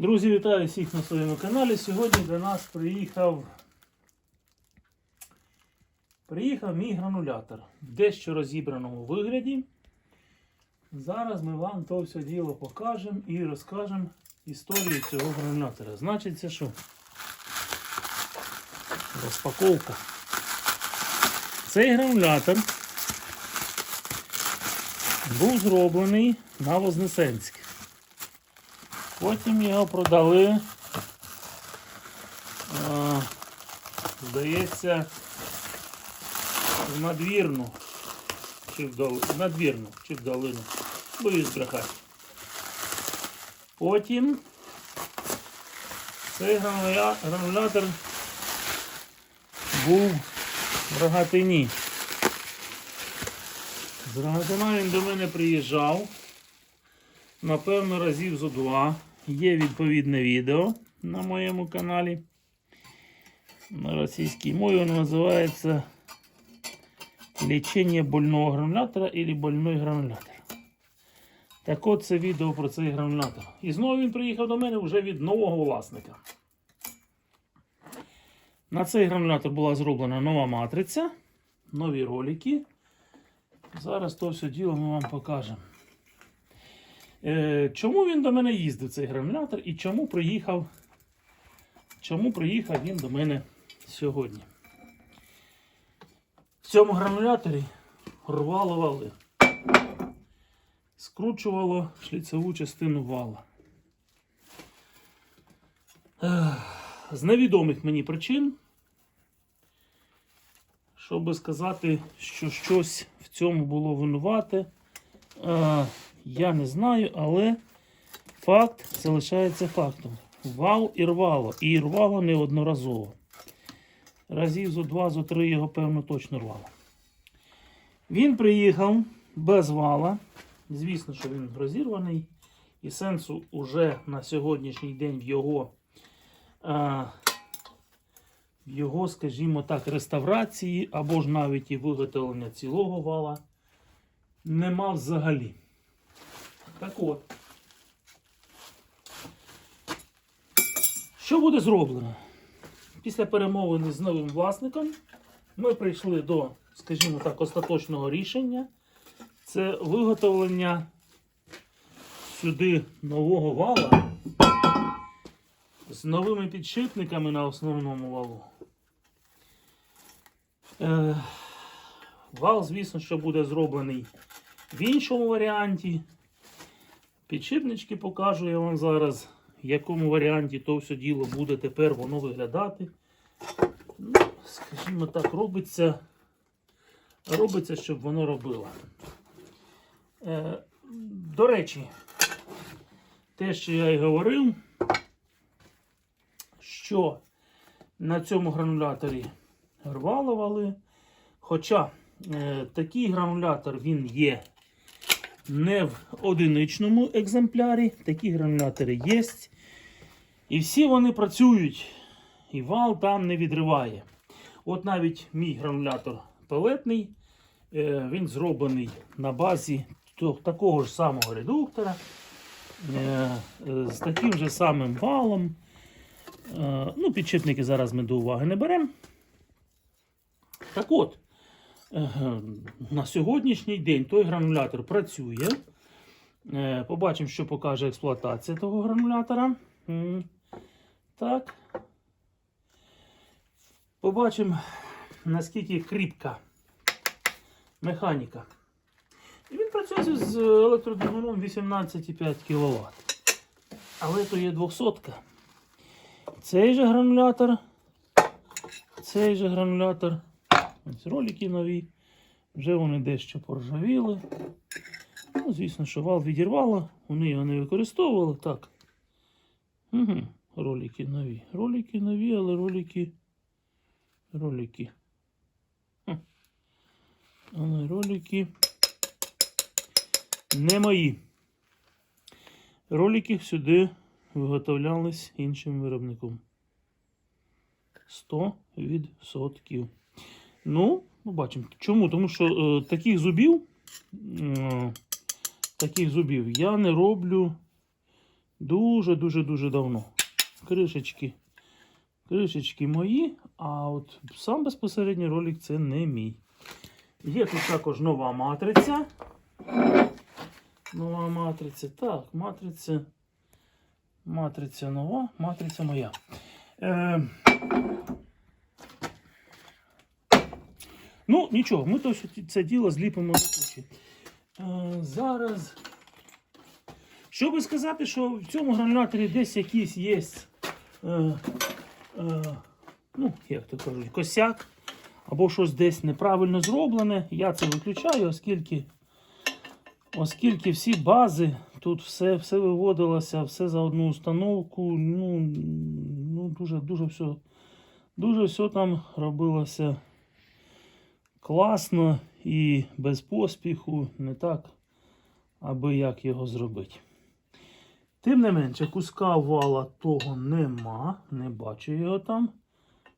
Друзі, вітаю всіх на своєму каналі. Сьогодні до нас приїхав приїхав мій гранулятор в дещо розібраному вигляді. Зараз ми вам то все діло покажемо і розкажемо історію цього гранулятора. Значить, це що? Розпаковка. Цей гранулятор був зроблений на Вознесенськ. Потім його продали, здається, в надвірну. Чи в долину, надвірну, чи в долину. Боюсь збрехати. Потім цей грануля- гранулятор був в Рогатині. З Рогатина він до мене приїжджав. Напевно, разів зо два. Є відповідне відео на моєму каналі. На російській мові воно називається Лічення больного гранулятора або больной гранулятор. Так от це відео про цей гранулятор. І знову він приїхав до мене вже від нового власника. На цей гранулятор була зроблена нова матриця, нові ролики. Зараз то все діло ми вам покажемо. Е, чому він до мене їздив, цей гранулятор, і чому приїхав, чому приїхав він до мене сьогодні? В цьому грануляторі рвало вали, скручувало шліцеву частину вала. З невідомих мені причин, щоб сказати, що щось в цьому було винувате. Я не знаю, але факт залишається фактом. Вал і рвало. І рвало неодноразово. Разів зо два, зо три його, певно, точно рвало. Він приїхав без вала. Звісно, що він розірваний. І сенсу уже на сьогоднішній день в його, а, в його, скажімо так, реставрації або ж навіть і виготовлення цілого вала нема взагалі. Так от. Що буде зроблено? Після перемовини з новим власником ми прийшли до, скажімо так, остаточного рішення. Це виготовлення сюди нового вала з новими підшипниками на основному валу. Е, вал, звісно, що буде зроблений в іншому варіанті. Підшипнички покажу я вам зараз, в якому варіанті то все діло буде тепер воно виглядати. Ну, скажімо так, робиться, робиться, щоб воно робило. Е, до речі, те, що я і говорив, що на цьому грануляторі рвало вали. Хоча е, такий гранулятор він є не в одиничному екземплярі. Такі гранулятори є. І всі вони працюють. І вал там не відриває. От навіть мій гранулятор пелетний, е, він зроблений на базі такого ж самого редуктора, е, е, з таким же самим валом. Ну, підшипники зараз ми до уваги не беремо. Так от, на сьогоднішній день той гранулятор працює. Е, Побачимо, що покаже експлуатація того гранулятора. Так. Побачимо, наскільки кріпка механіка. І він працює з електродвигуном 18,5 кВт. Але то є 200. Цей же гранулятор. Цей же гранулятор. Ось ролики нові. Вже вони дещо поржавіли. Ну, звісно, що вал відірвало, вони його не використовували. Так. Угу. Ролики нові. Ролики нові, але ролики. Ролики. Хм. Але ролики не мої. Ролики сюди виготовлялись іншим виробником. 100%. Ну, побачимо. Чому? Тому що е, таких зубів, е, таких зубів я не роблю Дуже-дуже-дуже давно. Кришечки. Кришечки мої, а от сам безпосередній ролик це не мій. Є тут також нова матриця. Нова матриця. Так, матриця. Матриця нова, матриця моя. Е, ну, нічого, ми то це діло зліпимо до кучі. Е, зараз. Що би сказати, що в цьому грануляторі десь якийсь є. Е, е, ну, як то кажуть, косяк, або щось десь неправильно зроблене. Я це виключаю, оскільки, оскільки всі бази, тут все, все виводилося, все за одну установку. Ну, ну дуже, дуже все, дуже все там робилося класно і без поспіху, не так, аби як його зробити. Тим не менше, куска вала того нема, не бачу його там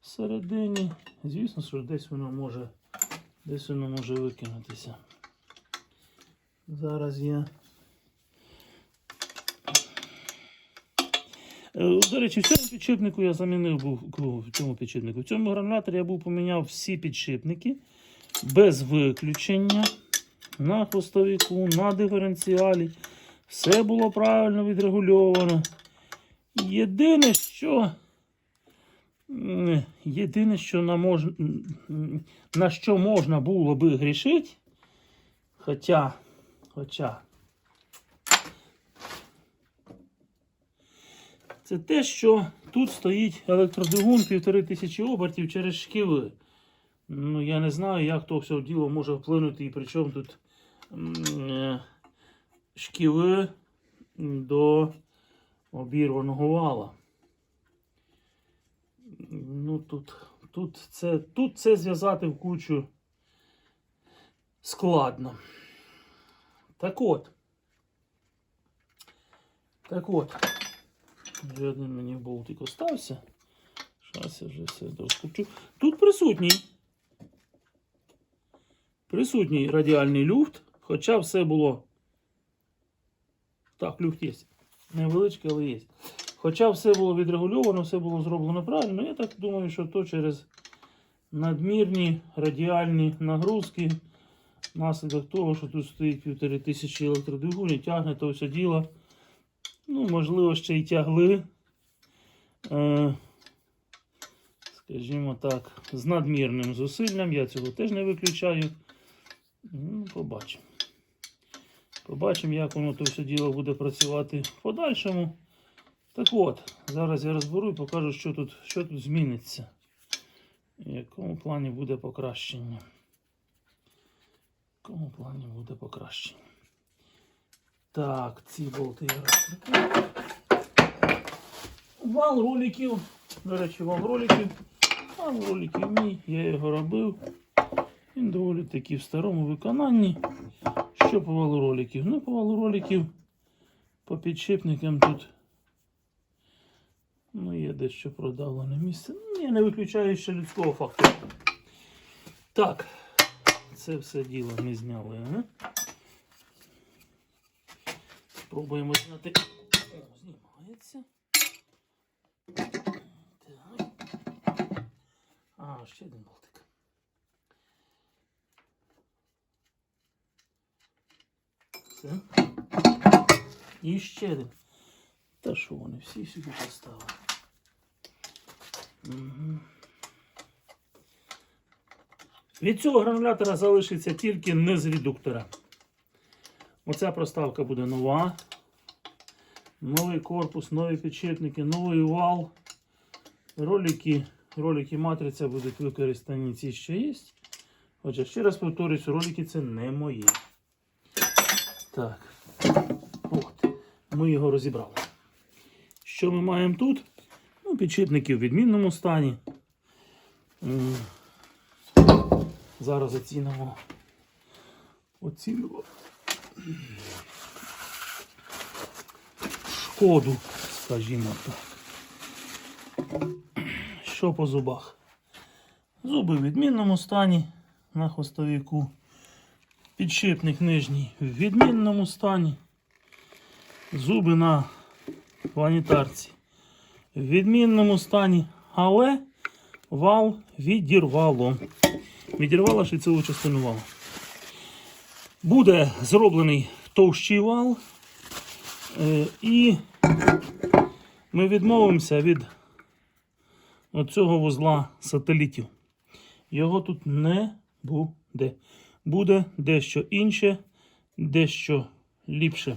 всередині. Звісно, що десь воно може, десь воно може викинутися. Зараз я. Е, До речі, в цьому підшипнику я замінив був в цьому підшипнику. В цьому грануляторі я був поміняв всі підшипники без виключення на хвостовику, на диференціалі. Все було правильно відрегульовано. Єдине, що. Єдине, що на, мож... на що можна було би грішити. Хоча, хоча. Це те, що тут стоїть електродвигун півтори тисячі обертів через шківи. Ну, я не знаю, як то все діло може вплинути і при чому тут е, шківи до обірваного вала. Ну, тут, тут, це, тут це зв'язати в кучу складно. Так от. Так от. Один мені болтик остався. Зараз я вже все розкупчу. Тут присутній. Присутній радіальний люфт, хоча все було. Так, люфт є. Невеличкий, але є. Хоча все було відрегульовано, все було зроблено правильно, я так думаю, що то через надмірні радіальні нагрузки, внаслідок того, що тут стоїть півтори тисячі електродвигунів, тягне то все діло. Ну, можливо, ще й тягли. Е, скажімо так, з надмірним зусиллям. Я цього теж не виключаю. Ну, побачимо. Побачимо, як воно то все діло буде працювати в подальшому. Так от, зараз я розберу і покажу, що тут, що тут зміниться. В якому плані буде покращення. В якому плані буде покращення. Так, ці болти я розкрутив. Вал роликів. До речі, вал роликів. Вал роликів мій, я його робив. Він доволі таки в старому виконанні. Що по валу роликів? Ну, по валу роликів, по підшипникам тут. Ну, є дещо продавлене місце. Ну, я не виключаю ще людського фактору. Так, це все діло ми зняли. Ага. Спробуємо зняти. О, знімається. Так. А, ще один болтик. Все. І ще один. Та що вони всі сюди поставили? Угу. Від цього гранулятора залишиться тільки низ редуктора. Оця проставка буде нова. Новий корпус, нові підшипники, новий вал. Ролики, ролики матриця будуть використані ці ще є. Хоча, ще раз повторюсь, ролики це не мої. Так. От. Ми його розібрали. Що ми маємо тут? Ну, підшипники в відмінному стані. Зараз оцінимо. Оцінимо. Шкоду, скажімо так. Що по зубах? Зуби в відмінному стані на хвостовіку. Підшипник нижній в відмінному стані. Зуби на планітарці в відмінному стані, але вал відірвало. Відірвало шліцеву частину валу. Буде зроблений товщий вал. Е, і ми відмовимося від оцього вузла сателітів. Його тут не буде. Буде дещо інше, дещо ліпше,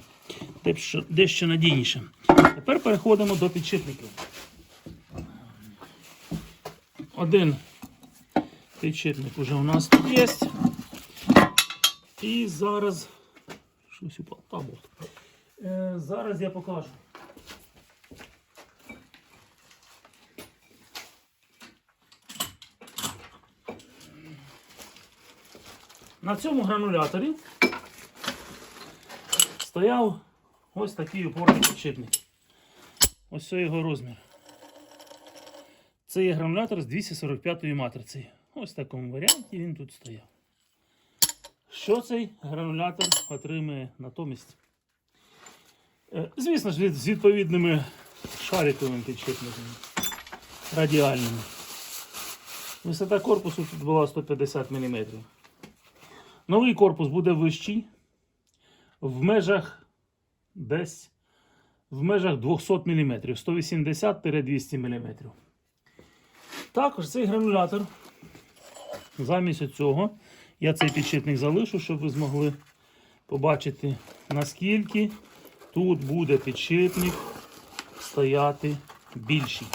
дещо, дещо надійніше. Тепер переходимо до підшипників. Один підшипник уже у нас тут є. І зараз. Щось упало. Е, зараз я покажу. На цьому грануляторі стояв ось такий опорний підшипник. Ось це його розмір. Це є гранулятор з 245 матрицею. Ось в такому варіанті він тут стояв. Що цей гранулятор отримує натомість? Е, Звісно ж, з відповідними шариковими підшипниками радіальними. Висота корпусу тут була 150 мм. Новий корпус буде вищий в межах десь в межах 200 мм, 180-200 мм. Також цей гранулятор, замість цього, я цей підшипник залишу, щоб ви змогли побачити, наскільки тут буде підшипник стояти більший.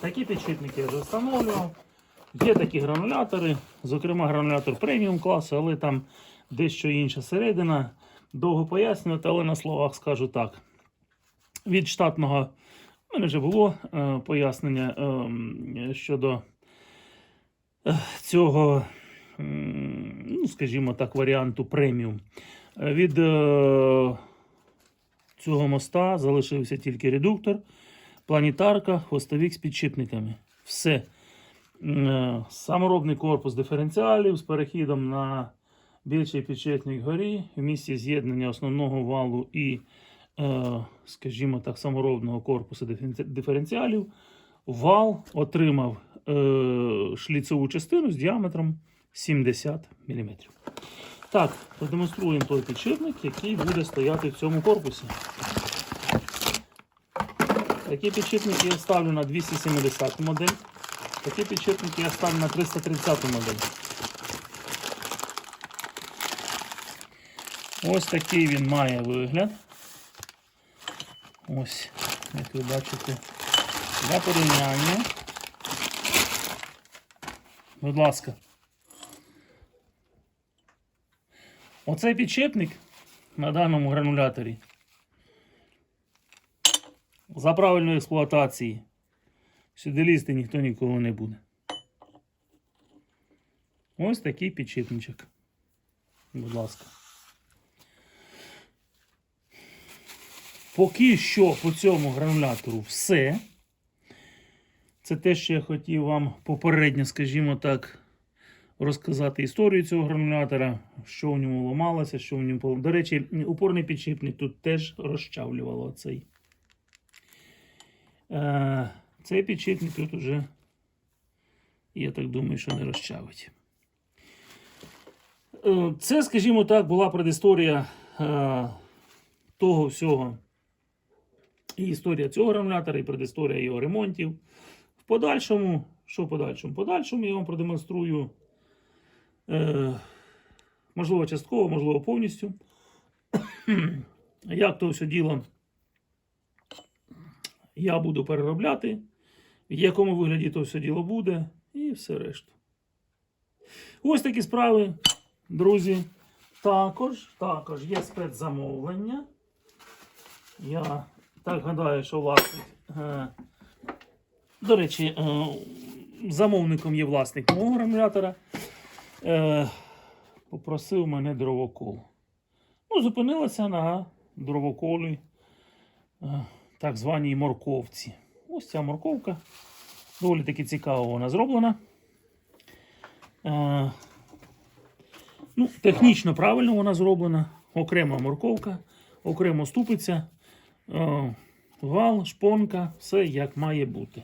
Такі підшипники я вже встановлював. Є такі гранулятори, зокрема гранулятор преміум класу, але там дещо інша середина. Довго пояснювати, але на словах скажу так. Від штатного в мене вже було е, пояснення е, щодо е, цього, м, ну, скажімо так, варіанту преміум. Е, Від е, цього моста залишився тільки редуктор, планітарка, хвостовик з підшипниками. Все. Е, Саморобний корпус диференціалів з перехідом на більший підшипник горі в місці з'єднання основного валу і, е, скажімо так, саморобного корпусу диференціалів. Вал отримав е, шліцеву частину з діаметром 70 мм. Так, продемонструємо той підшипник, який буде стояти в цьому корпусі. Такі підшипники я ставлю на 270 модель. Такі підшипники я ставлю на 330 модель. Ось такий він має вигляд. Ось, як ви бачите, для порівняння. Будь ласка. Оцей підшипник на даному грануляторі за правильної експлуатації сюди лізти ніхто нікого не буде. Ось такий підшипничок. Будь ласка. Поки що по цьому гранулятору все. Це те, що я хотів вам попередньо, скажімо так, розказати історію цього гранулятора, що в ньому ламалося, що в ньому. До речі, упорний підшипник тут теж розчавлювало цей. Е, цей підшипник тут уже, я так думаю, що не розчавить. Е, Це, скажімо так, була предісторія е, того всього. І історія цього гранулятора, і предісторія його ремонтів. В подальшому, що в подальшому? В подальшому я вам продемонструю, е, можливо, частково, можливо, повністю, як то все діло я буду переробляти, в якому вигляді то все діло буде, і все решту. Ось такі справи, друзі. Також, також є спецзамовлення. Я так гадаю, що власник. Е, до речі, е, замовником є власник мого гранулятора. Е, попросив мене дровокол. Ну, зупинилася на дровоколі, е, так званій морковці. Ось ця морковка. Доволі таки цікаво вона зроблена. Е, ну, технічно правильно вона зроблена. Окрема морковка, окремо ступиця. О, вал, шпонка, все як має бути.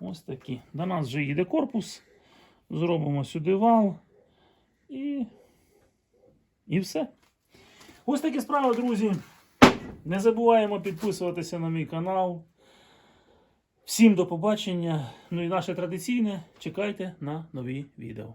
Ось такі. До нас вже їде корпус. Зробимо сюди вал. І, і все. Ось такі справи, друзі. Не забуваємо підписуватися на мій канал. Всім до побачення. Ну і наше традиційне. Чекайте на нові відео.